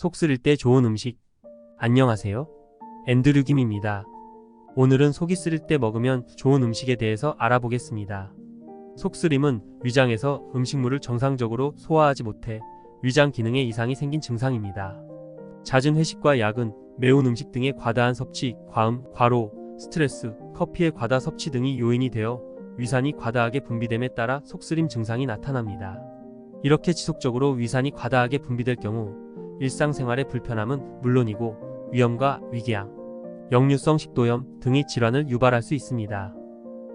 속 쓰릴 때 좋은 음식. 안녕하세요. 앤드류 김입니다. 오늘은 속이 쓰릴 때 먹으면 좋은 음식에 대해서 알아보겠습니다. 속쓰림은 위장에서 음식물을 정상적으로 소화하지 못해 위장 기능에 이상이 생긴 증상입니다. 잦은 회식과 야근, 매운 음식 등의 과다한 섭취, 과음, 과로, 스트레스, 커피의 과다 섭취 등이 요인이 되어 위산이 과다하게 분비됨에 따라 속쓰림 증상이 나타납니다. 이렇게 지속적으로 위산이 과다하게 분비될 경우 일상생활의 불편함은 물론이고 위염과 위궤양, 역류성 식도염 등의 질환을 유발할 수 있습니다.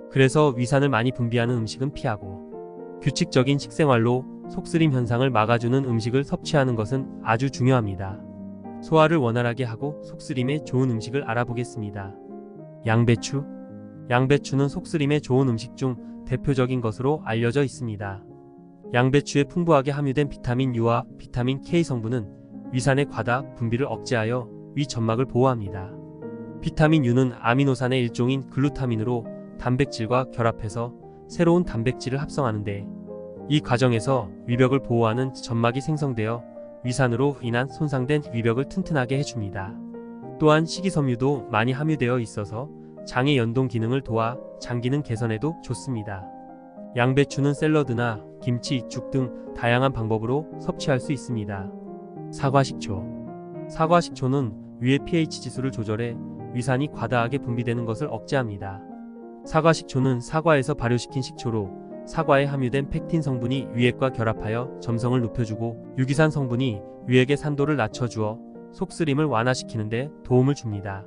그래서 위산을 많이 분비하는 음식은 피하고 규칙적인 식생활로 속쓰림 현상을 막아주는 음식을 섭취하는 것은 아주 중요합니다. 소화를 원활하게 하고 속쓰림에 좋은 음식을 알아보겠습니다. 양배추. 양배추는 속쓰림에 좋은 음식 중 대표적인 것으로 알려져 있습니다. 양배추에 풍부하게 함유된 비타민 U와 비타민 K 성분은 위산의 과다 분비를 억제하여 위 점막을 보호합니다. 비타민 U는 아미노산의 일종인 글루타민으로 단백질과 결합해서 새로운 단백질을 합성하는데 이 과정에서 위벽을 보호하는 점막이 생성되어 위산으로 인한 손상된 위벽을 튼튼하게 해줍니다. 또한 식이섬유도 많이 함유되어 있어서 장의 연동 기능을 도와 장 기능 개선에도 좋습니다. 양배추는 샐러드나 김치, 죽등 다양한 방법으로 섭취할 수 있습니다. 사과 식초. 사과 식초는 위의 pH 지수를 조절해 위산이 과다하게 분비되는 것을 억제합니다. 사과 식초는 사과에서 발효시킨 식초로 사과에 함유된 펙틴 성분이 위액과 결합하여 점성을 높여주고 유기산 성분이 위액의 산도를 낮춰주어 속쓰림을 완화시키는 데 도움을 줍니다.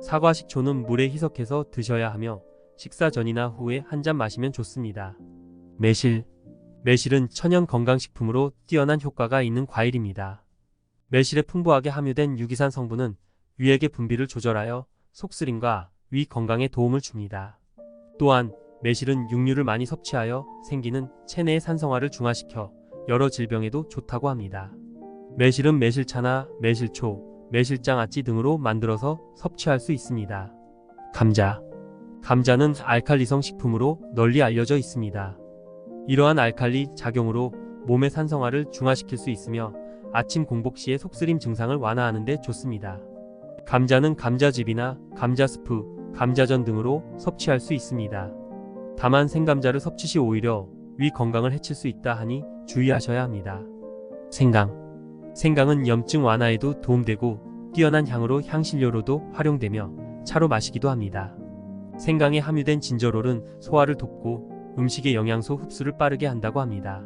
사과 식초는 물에 희석해서 드셔야 하며 식사 전이나 후에 한 잔 마시면 좋습니다. 매실. 매실은 천연 건강식품으로 뛰어난 효과가 있는 과일입니다. 매실에 풍부하게 함유된 유기산 성분은 위액의 분비를 조절하여 속쓰림과 위 건강에 도움을 줍니다. 또한 매실은 육류를 많이 섭취하여 생기는 체내의 산성화를 중화시켜 여러 질병에도 좋다고 합니다. 매실은 매실차나 매실초, 매실장 아찌 등으로 만들어서 섭취할 수 있습니다. 감자. 감자는 알칼리성 식품으로 널리 알려져 있습니다. 이러한 알칼리 작용으로 몸의 산성화를 중화시킬 수 있으며 아침 공복 시에 속쓰림 증상을 완화하는 데 좋습니다. 감자는 감자즙이나 감자스프, 감자전 등으로 섭취할 수 있습니다. 다만 생감자를 섭취 시 오히려 위 건강을 해칠 수 있다 하니 주의하셔야 합니다. 생강. 생강은 염증 완화에도 도움되고 뛰어난 향으로 향신료로도 활용되며 차로 마시기도 합니다. 생강에 함유된 진저롤은 소화를 돕고 음식의 영양소 흡수를 빠르게 한다고 합니다.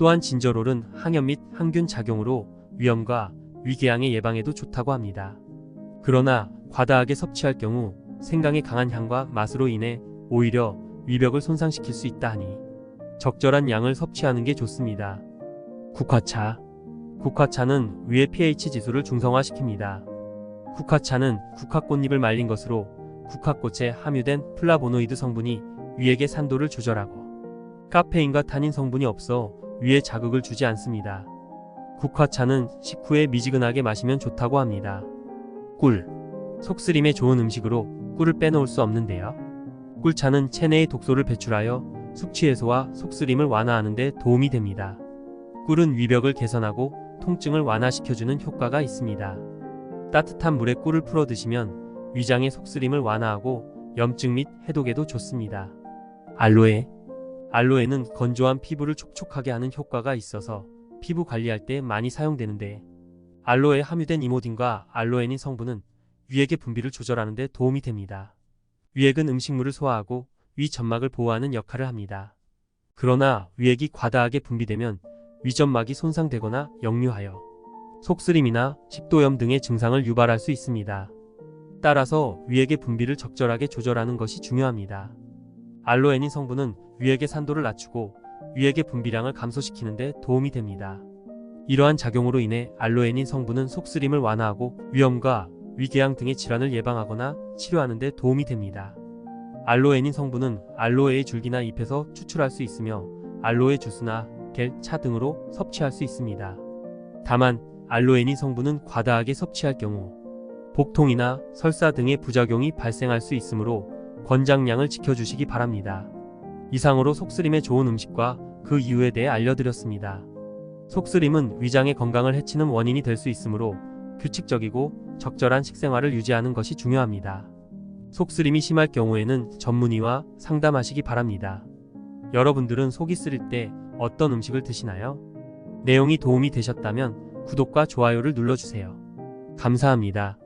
또한 진저롤은 항염 및 항균 작용으로 위염과 위궤양의 예방에도 좋다고 합니다. 그러나 과다하게 섭취할 경우 생강의 강한 향과 맛으로 인해 오히려 위벽을 손상시킬 수 있다 하니 적절한 양을 섭취하는 게 좋습니다. 국화차 국화차는 위의 pH 지수를 중성화시킵니다. 국화차는 국화꽃잎을 말린 것으로 국화꽃에 함유된 플라보노이드 성분이 위액의 산도를 조절하고 카페인과 타닌 성분이 없어 위에 자극을 주지 않습니다. 국화차는 식후에 미지근하게 마시면 좋다고 합니다. 꿀 속쓰림에 좋은 음식으로 꿀을 빼놓을 수 없는데요. 꿀차는 체내의 독소를 배출하여 숙취 해소와 속쓰림을 완화하는 데 도움이 됩니다. 꿀은 위벽을 개선하고 통증을 완화시켜주는 효과가 있습니다. 따뜻한 물에 꿀을 풀어 드시면 위장의 속쓰림을 완화하고 염증 및 해독에도 좋습니다. 알로에 알로에는 건조한 피부를 촉촉하게 하는 효과가 있어서 피부 관리할 때 많이 사용되는데 알로에에 함유된 이모딘과 알로에닌 성분은 위액의 분비를 조절하는 데 도움이 됩니다. 위액은 음식물을 소화하고 위 점막을 보호하는 역할을 합니다. 그러나 위액이 과다하게 분비되면 위점막이 손상되거나 역류하여 속쓰림이나 식도염 등의 증상을 유발할 수 있습니다. 따라서 위액의 분비를 적절하게 조절하는 것이 중요합니다. 알로에닌 성분은 위액의 산도를 낮추고 위액의 분비량을 감소시키는 데 도움이 됩니다. 이러한 작용으로 인해 알로에닌 성분은 속쓰림을 완화하고 위염과 위궤양 등의 질환을 예방하거나 치료하는 데 도움이 됩니다. 알로에닌 성분은 알로에의 줄기나 잎에서 추출할 수 있으며 알로에 주스나 겔, 차 등으로 섭취할 수 있습니다. 다만 알로에닌 성분은 과다하게 섭취할 경우 복통이나 설사 등의 부작용이 발생할 수 있으므로 권장량을 지켜주시기 바랍니다. 이상으로 속쓰림에 좋은 음식과 그 이유에 대해 알려드렸습니다. 속쓰림은 위장의 건강을 해치는 원인이 될 수 있으므로 규칙적이고 적절한 식생활을 유지하는 것이 중요합니다. 속쓰림이 심할 경우에는 전문의와 상담하시기 바랍니다. 여러분들은 속이 쓰릴 때 어떤 음식을 드시나요? 내용이 도움이 되셨다면 구독과 좋아요를 눌러주세요. 감사합니다.